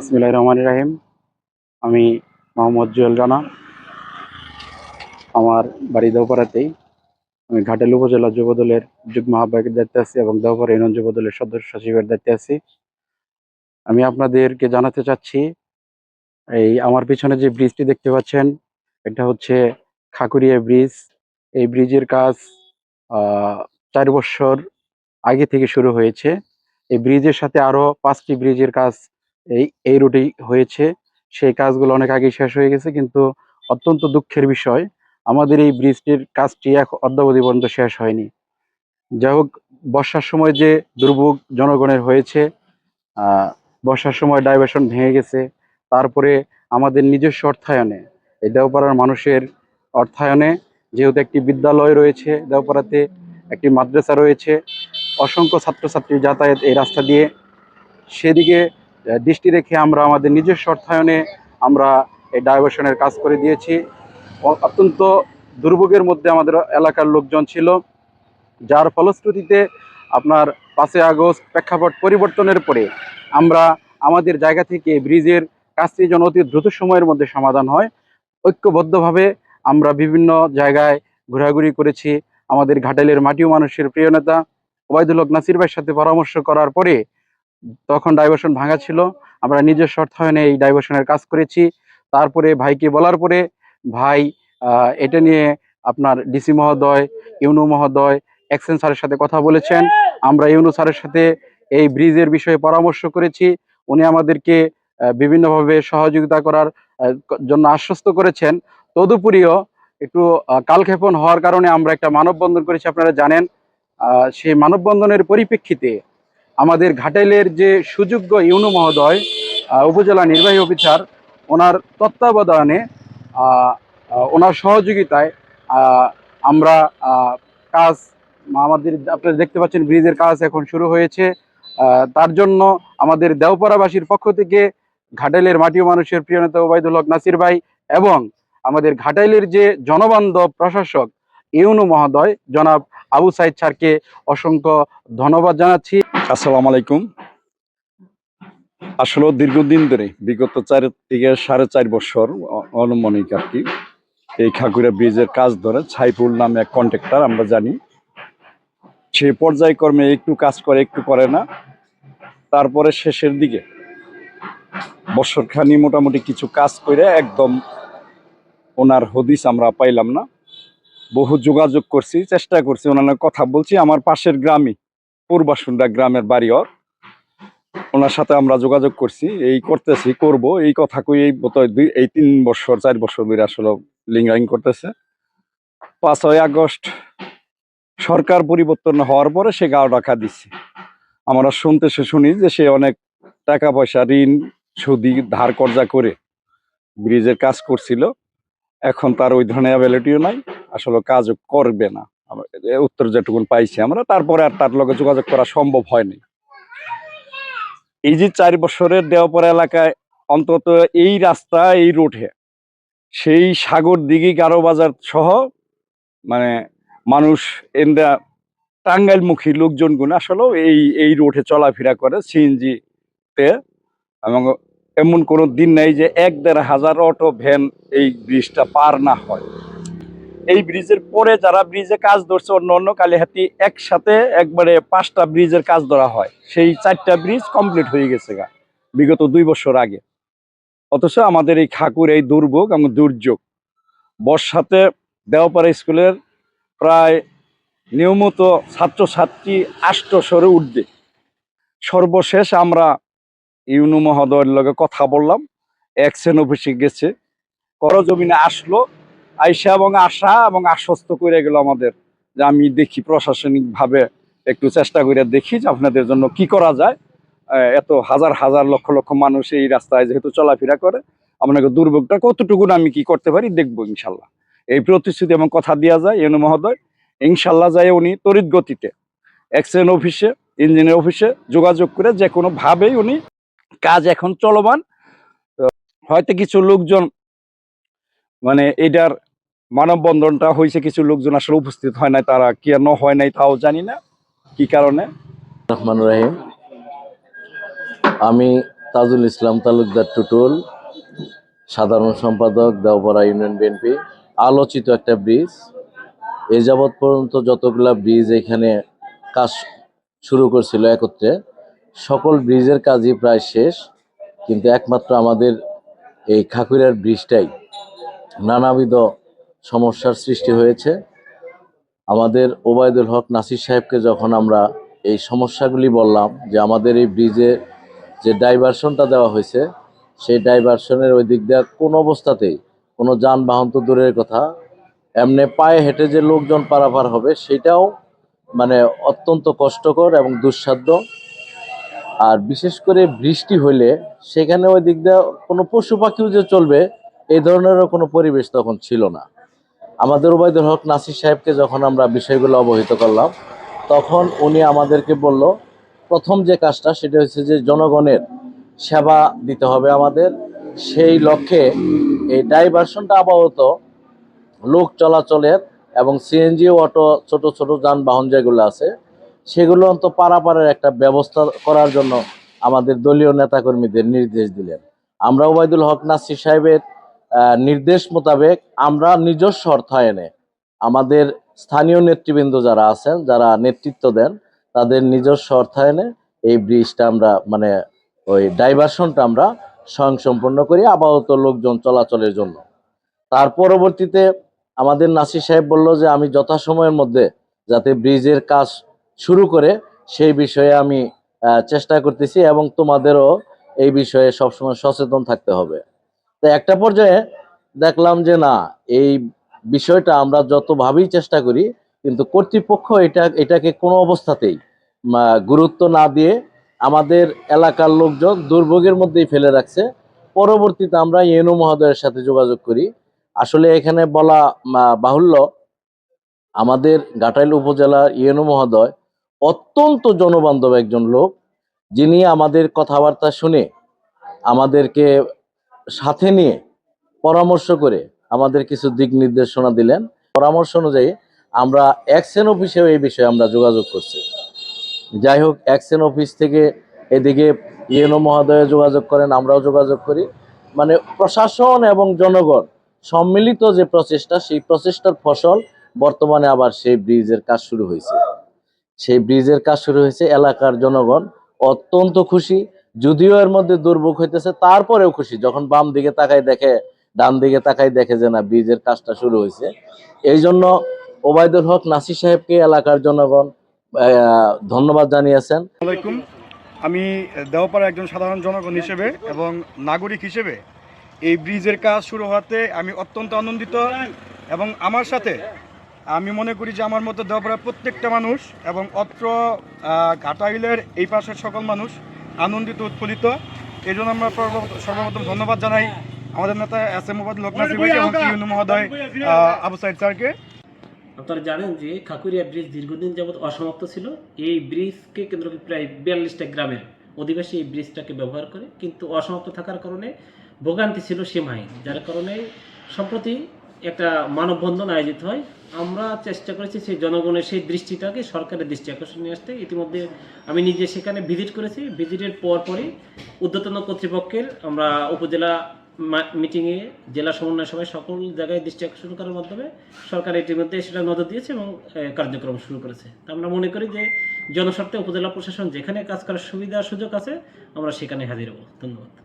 ইসমিল্লাহ রহমান রাহিম। আমি মোহাম্মদ জুয়েল রানা। আমার বাড়ি দেওপাড়াতেই আমি ঘাটাল উপজেলা যুবদলের যুগ্ম আহ্বায়কের দায়িত্বে আছি এবং দেওপাড়া ইউনিয়ন যুবদলের সদস্য সচিবের দায়িত্বে আছি। আমি আপনাদেরকে জানাতে চাচ্ছি, এই আমার পিছনে যে ব্রিজটি দেখতে পাচ্ছেন, এটা হচ্ছে খাকুরিয়া ব্রিজ। এই ব্রিজের কাজ চার বছর আগে থেকে শুরু হয়েছে। এই ব্রিজের সাথে আরও পাঁচটি ব্রিজের কাজ এই এই রুটেই হয়েছে। সেই কাজগুলো অনেক আগে শেষ হয়ে গেছে, কিন্তু অত্যন্ত দুঃখের বিষয়, আমাদের এই ব্রিজটির কাজটি এক অদ্যাবধি পর্যন্ত শেষ হয়নি। যাই হোক, বর্ষার সময় যে দুর্ভোগ জনগণের হয়েছে বর্ষার সময় ডাইভারশন ভেঙে গেছে, তারপরে আমাদের নিজস্ব অর্থায়নে, এই দেওপাড়ার মানুষের অর্থায়নে যেহেতু একটি বিদ্যালয় রয়েছে দেওপাড়াতে, একটি মাদ্রাসা রয়েছে, অসংখ্য ছাত্রছাত্রী যাতায়াত এই রাস্তা দিয়ে। সেদিকে দৃষ্টি রেখে আমরা আমাদের নিজস্ব অর্থায়নে আমরা এই ডাইভারশনের কাজ করে দিয়েছি। অত্যন্ত দুর্ভোগের মধ্যে আমাদের এলাকার লোকজন ছিল, যার ফলশ্রুতিতে আপনার পাঁচই আগস্ট প্রেক্ষাপট পরিবর্তনের পরে আমরা আমাদের জায়গা থেকে ব্রিজের কাজটি যেন অতি দ্রুত সময়ের মধ্যে সমাধান হয়, ঐক্যবদ্ধভাবে আমরা বিভিন্ন জায়গায় ঘোরাঘুরি করেছি। আমাদের ঘাটালের মাটিও মানুষের প্রিয় নেতা, ওবায়দুল হক নাসির ভাইয়ের সাথে পরামর্শ করার পরে তখন ডাইভারশন ভাঙা ছিল। আমরা নিজস্ব অর্থায়নে এই ডাইভারশনের কাজ করেছি। তারপরে ভাইকে বলার পরে, ভাই এটা নিয়ে আপনার ডিসি মহোদয়, ইউনু মহোদয় এক্সেন স্যারের সাথে কথা বলেছেন। আমরা ইউনু স্যারের সাথে এই ব্রিজের বিষয়ে পরামর্শ করেছি। উনি আমাদেরকে বিভিন্নভাবে সহযোগিতা করার জন্য আশ্বস্ত করেছেন। তদুপরিও একটু কালক্ষেপণ হওয়ার কারণে আমরা একটা মানববন্ধন করেছি, আপনারা জানেন। সেই মানববন্ধনের পরিপ্রেক্ষিতে আমাদের ঘাটাইলের যে সুযোগ্য ইউনু মহোদয় উপজেলা নির্বাহী অফিসার, ওনার তত্ত্বাবধানে ওনার সহযোগিতায় আমরা কাজ, আমাদের আপনারা দেখতে পাচ্ছেন ব্রিজের কাজ এখন শুরু হয়েছে। তার জন্য আমাদের দেওপাড়াবাসীর পক্ষ থেকে ঘাটাইলের মাটি মানুষের প্রিয় নেতা ওবায়দুল হক নাসির ভাই এবং আমাদের ঘাটাইলের যে জনবান্ধব প্রশাসক ইউনু মহোদয়। জনাব আবু সাইদ স্যারকে অসংখ্য ধন্যবাদ জানাচ্ছি। আসসালামু আলাইকুম। আসলে দীর্ঘদিন ধরে, বিগত চার থেকে সাড়ে চার বছর অ- আনুমানিক আর কি, এই খাকুড়া ব্রিজের কাজ ধরে ছাইফুল নামে এক কন্ট্রাক্টর আমরা জানি। সে পর্যায়ক্রমে একটু কাজ করে, একটু করে না। তারপরে শেষের দিকে বছরখানি মোটামুটি কিছু কাজ করে একদম ওনার হদিস আমরা পাইলাম না। বহু যোগাযোগ করছি, চেষ্টা করছি ওনার কথা বলছি। আমার পাশের গ্রামই পূর্বাসুন্ডা গ্রামের বাড়ি ওর। ওনার সাথে আমরা যোগাযোগ করছি, এই করতেছি, করব, এই কথা কই এই দুই, এই তিন বছর, চার বছর ধরে আসলে লিঙ্গারিং করতেছে। পাঁচই আগস্ট, সরকার পরিবর্তন হওয়ার পরে সে গাও ডাকা দিচ্ছে আমরা শুনতে সে শুনি যে সে অনেক টাকা পয়সা, ঋণ, সুদি ধার কর্জা করে ব্রিজের কাজ করছিল। এখন তার ওই ধরনের অ্যাবিলিটিও নাই। আসলে কাজ করবে না। উত্তর যেটুকুন পাইছি আমরা, তারপরে আর তার লগে যোগাযোগ করা সম্ভব হয়নি। এই যে চার বছরের দেওয়াপাড়া এলাকায় অন্তত এই রাস্তা, এই রোডে সেই সাগর দিঘি, গারো বাজার সহ মানে মানুষ এন্দা টাঙ্গাইলমুখী লোকজনগুলো আসলে এই এই রোডে চলাফেরা করে সিএনজি তে এবং এমন কোনো দিন নেই যে এক দেড় হাজার অটো, ভ্যান এই ব্রিজটা পার না হয়। এই ব্রিজের পরে যারা ব্রিজে কাজ ধরছে, অন্য অন্য কালীহাতি একসাথে একবারে পাঁচটা ব্রিজের কাজ ধরা হয়। সেই চারটা ব্রিজ কমপ্লিট হয়ে গেছে গা, বিগত দুই বছর আগে। অথচ আমাদের এই খাকুর, এই দুর্ভোগ এবং দুর্যোগ, বর্ষাতে দেওপাড়া স্কুলের প্রায় নিয়মিত ছাত্রছাত্রী আষ্টশরে উঠবে সর্বশেষ আমরা ইউনু মহোদয়ের লগে কথা বললাম এক্সেন অফিসে গেছে। করজমিনে আসলো আইসা এবং আশা এবং আশ্বস্ত করে গেল আমাদের যে আমি দেখি প্রশাসনিক ভাবে একটু চেষ্টা করে দেখি যে আপনাদের জন্য কি করা যায়। এত হাজার হাজার লক্ষ লক্ষ মানুষ এই রাস্তায় যেহেতু চলাফেরা করে, আপনাকে দুর্ভোগটা কতটুকু আমি কি করতে পারি দেখব ইনশাল্লাহ। এই প্রতিশ্রুতি এবং কথা দেওয়া যায় এনু মহোদয়। ইনশাল্লাহ যায় উনি তড়িৎ গতিতে এক্সেন অফিসে, ইঞ্জিনিয়ার অফিসে যোগাযোগ করে যে কোনো ভাবেই উনি কাজ এখন চলমান। হয়তো কিছু লোকজন মানে এটার মানববন্ধনটা হয়েছে, কিছু লোকজন আসলে উপস্থিত হয় নাই, তারা কেন হয় নাই তাও জানি না। কি কারণে? রহমান রাহিম। আমি তাজুল ইসলাম তালুকদার টুটুল, সাধারণ সম্পাদক, দেওপাড়া ইউনিয়ন বিএনপি। আলোচিত একটা ব্রিজ। এ যাবৎ পর্যন্ত যতগুলা ব্রিজ এখানে কাজ শুরু করছিল একত্রে, সকল ব্রিজের কাজই প্রায় শেষ, কিন্তু একমাত্র আমাদের এই খাকুড়ার ব্রিজটাই নানাবিধ সমস্যার সৃষ্টি হয়েছে। আমাদের ওবায়দুল হক নাসির সাহেবকে যখন আমরা এই সমস্যাগুলি বললাম যে আমাদের এই ব্রিজে যে ডাইভারশনটা দেওয়া হয়েছে, সেই ডাইভারশনের ওই দিক দিয়ে কোনো অবস্থাতেই কোনো যানবাহন তো দূরের কথা, এমনি পায়ে হেঁটে যে লোকজন পারাপার হবে সেটাও মানে অত্যন্ত কষ্টকর এবং দুঃসাধ্য। আর বিশেষ করে বৃষ্টি হইলে সেখানে ওই দিক দিয়ে কোনো পশু পাখিও যে চলবে, এই ধরনেরও কোনো পরিবেশ তখন ছিল না। আমাদের ওবায়দুল হক নাসির সাহেবকে যখন আমরা বিষয়গুলো অবহিত করলাম, তখন উনি আমাদেরকে বলল, প্রথম যে কাজটা সেটা হচ্ছে যে জনগণের সেবা দিতে হবে আমাদের। সেই লক্ষ্যে এই ডাইভারশনটা আপাতত লোক চলাচলের এবং সিএনজি অটো ছোট ছোট যানবাহন যেগুলো আছে, সেগুলো অন্ত পারাপারের একটা ব্যবস্থা করার জন্য আমাদের দলীয় নেতাকর্মীদের নির্দেশ দিলেন। আমরা ওবায়দুল হক নাসির সাহেবের নির্দেশ মোতাবেক আমরা নিজস্ব অর্থায়নে আমাদের স্থানীয় নেতৃবৃন্দ যারা আছেন, যারা নেতৃত্ব দেন, তাদের নিজস্ব অর্থায়নে এই ব্রিজটা আমরা মানে ওই ডাইভারশনটা আমরা স্বয়ংসম্পন্ন করি আপাতত লোকজন চলাচলের জন্য। তার পরবর্তীতে আমাদের নাসির সাহেব বলল যে আমি যথাসময়ের মধ্যে যাতে ব্রিজের কাজ শুরু করে সেই বিষয়ে আমি চেষ্টা করতেছি এবং তোমাদেরও এই বিষয়ে সবসময় সচেতন থাকতে হবে। তো একটা পর্যায়ে দেখলাম যে না, এই বিষয়টা আমরা যতভাবেই চেষ্টা করি, কিন্তু কর্তৃপক্ষ এটা, এটাকে কোনো অবস্থাতেই গুরুত্ব না দিয়ে আমাদের এলাকার লোকজন দুর্ভোগের মধ্যেই ফেলে রাখছে। পরবর্তীতে আমরা ইয়েনু মহোদয়ের সাথে যোগাযোগ করি। আসলে এখানে বলা বাহুল্য, আমাদের ঘাটাইল উপজেলার ইয়েনু মহোদয় অত্যন্ত জনবান্ধব একজন লোক, যিনি আমাদের কথাবার্তা শুনে আমাদেরকে সাথে নিয়ে পরামর্শ করে আমাদের কিছু দিক নির্দেশনা দিলেন। পরামর্শ অনুযায়ী আমরা অ্যাকশন অফিসেও এই বিষয়ে আমরা যোগাযোগ করছি। যাই হোক অ্যাকশন অফিস থেকে এদিকে ইএনও মহোদয় যোগাযোগ করেন, আমরাও যোগাযোগ করি। মানে প্রশাসন এবং জনগণ সম্মিলিত যে প্রচেষ্টা, সেই প্রচেষ্টার ফসল বর্তমানে আবার সেই ব্রিজের কাজ শুরু হয়েছে। সেই ব্রিজের কাজ শুরু হয়েছে এলাকার জনগণ অত্যন্ত খুশি। যদিও এর মধ্যে দুর্ভোগ হইতেছে, তারপরেও খুশি। যখন বাম দিকে তাকাই দেখে, ডান দিকে তাকাই দেখে যে না, ব্রিজের কাজটা শুরু হয়েছে এই জন্য ওবায়দুল হক, নাসির সাহেবকে এলাকার জনগণ ধন্যবাদ জানিয়েছেন। আমি দেওপাড়া একজন সাধারণ জনগণ হিসেবে এবং নাগরিক হিসেবে এই ব্রিজের কাজ শুরু হওয়াতে আমি অত্যন্ত আনন্দিত এবং আমার সাথে আমি মনে করি যে আমার মতো দেওপাড়ার প্রত্যেকটা মানুষ এবং অত্র ঘাটাইলের এই পাশের সকল মানুষ আনন্দিত উৎফুল্লিত। এই জন্য আমরা সর্বপ্রথম ধন্যবাদ জানাই আমাদের নেতা এস এম মোবাদ লোকনাথ ভাইকে এবং ইউনু মহোদয় আবু সাইদ স্যারকে। আপনারা জানেন যে খাকুরিয়া ব্রিজ দীর্ঘদিন যাবৎ অসমাপ্ত ছিল। এই ব্রিজকে কেন্দ্র করে প্রায় বিয়াল্লিশটা গ্রামের অধিবাসী এই ব্রিজটাকে ব্যবহার করে কিন্তু অসমাপ্ত থাকার কারণে ভোগান্তি ছিল সীমাহীন যার কারণে সম্প্রতি একটা মানববন্ধন আয়োজিত হয়। আমরা চেষ্টা করেছি সেই জনগণের সেই দৃষ্টিটাকে, সরকারের দৃষ্টি আকর্ষণ নিয়ে আসতে। ইতিমধ্যে আমি নিজে সেখানে ভিজিট করেছি। ভিজিটের পর পরই ঊর্ধ্বতন কর্তৃপক্ষের আমরা উপজেলা মিটিংয়ে জেলা সমন্বয় সভায় সকল জায়গায় দৃষ্টি আকর্ষণ করার মাধ্যমে সরকার এটির মধ্যে সেটা নজর দিয়েছে এবং কার্যক্রম শুরু করেছে। তা আমরা মনে করি যে জনস্বার্থে উপজেলা প্রশাসন যেখানে কাজ করার সুবিধা সুযোগ আছে, আমরা সেখানে হাজির হব। ধন্যবাদ।